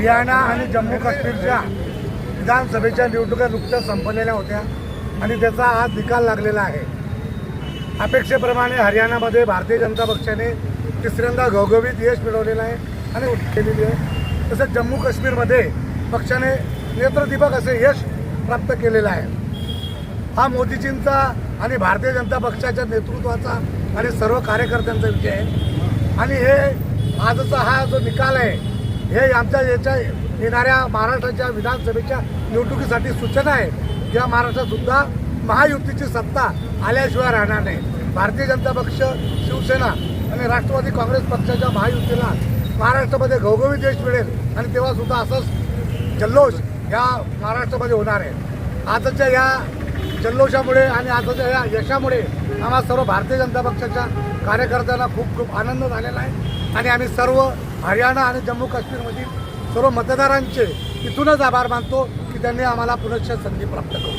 हरियाणा आणि जम्मू काश्मीरच्या विधानसभेच्या निवडणुका नुकत्याच संपलेल्या होत्या आणि त्याचा आज निकाल लागलेला आहे. अपेक्षेप्रमाणे हरियाणामध्ये भारतीय जनता पक्षाने तिसऱ्यांदा घवघवीत यश मिळवलेलं आहे आणि केलेली आहे. तसंच जम्मू काश्मीरमध्ये पक्षाने नेत्रदीपक असे यश प्राप्त केलेलं आहे. हा मोदीजींचा आणि भारतीय जनता पक्षाच्या नेतृत्वाचा आणि सर्व कार्यकर्त्यांचा विजय आहे. आणि हे आजचा हा जो निकाल आहे हे आमच्या याच्या येणाऱ्या महाराष्ट्राच्या विधानसभेच्या निवडणुकीसाठी सूचना आहे. या महाराष्ट्रातसुद्धा महायुतीची सत्ता आल्याशिवाय राहणार नाही. भारतीय जनता पक्ष शिवसेना आणि राष्ट्रवादी काँग्रेस पक्षाच्या महायुतीला महाराष्ट्रामध्ये घवघवी देश मिळेल आणि तेव्हा सुद्धा असंच जल्लोष या महाराष्ट्रामध्ये होणार आहे. आजच्या या जल्लोषामुळे आणि आजच्या या यशामुळे आम्हाला सर्व भारतीय जनता पक्षाच्या कार्यकर्त्यांना खूप खूप आनंद झालेला आहे. आणि आम्ही सर्व हरियाणा आणि जम्मू काश्मीरमधील सर्व मतदारांचे इथूनच आभार मानतो की त्यांनी आम्हाला पुनश्च संधी प्राप्त करू